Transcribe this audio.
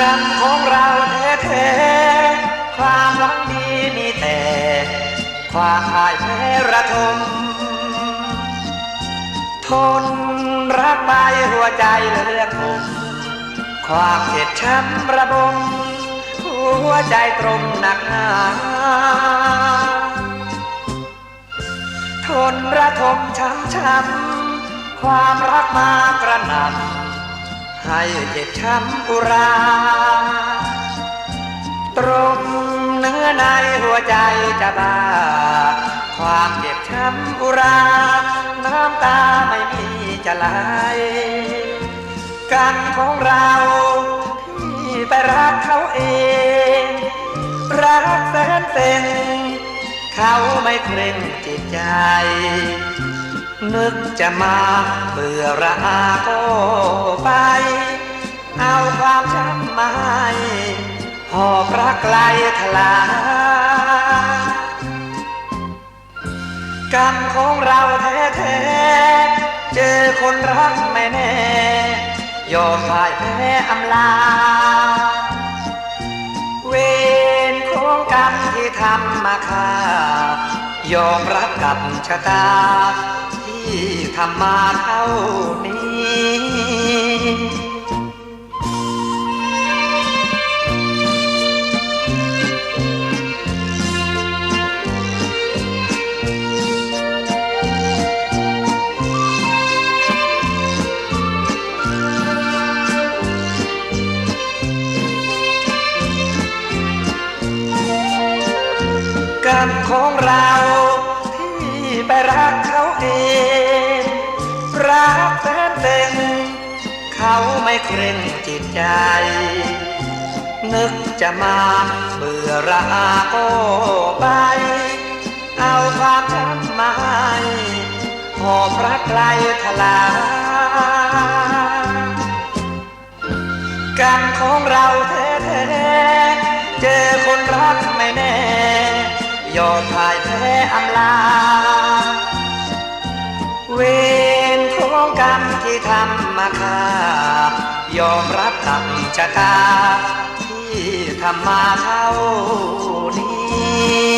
กันของเราแท้ๆความหวังดีมีแต่ ความพ่ายแพ้ระทม ทนรักไปหัวใจเลือกผมความเจ็บช้ำระบมหัวใจตรมหนักหนาทนระทมช้ำช้ำความรักมากระหน่ำ ให้เจ็บช้ำอุรา ตรงเนื้อในหัวใจจะบา ความเจ็บช้ำอุรา น้ำตาไม่มีจะไหลกันของเราที่ไปรักเขาเอง รักแสนเต็งเขาไม่เคร่งจิตใจ นึกจะมาเบื่อระอาก็ไป เอาความช้ำมาให้หอบรักไกลทลากรรมของเราแท้ๆ เจอคนรักไม่แน่ ยอมพ่ายแพ้อำลา เวรของกรรมที่ทำมาค่ายอมรับกับชะตา ที่ทำมาเท่านี้กรรมของเราที่ไปรักเขาเอ เขาไม่เคร่งจิตใจ นึกจะมาเบื่อระอาก็ไป เอาความช้ำมาให้หอบรักไกลทลากรรของเราแท้ๆเจอคนรักไม่แน่ ยอมพ่ายแพ้อำลา รมที่ทำมาค่ายอมรับกับชะตาที่ทำมาเท่านี้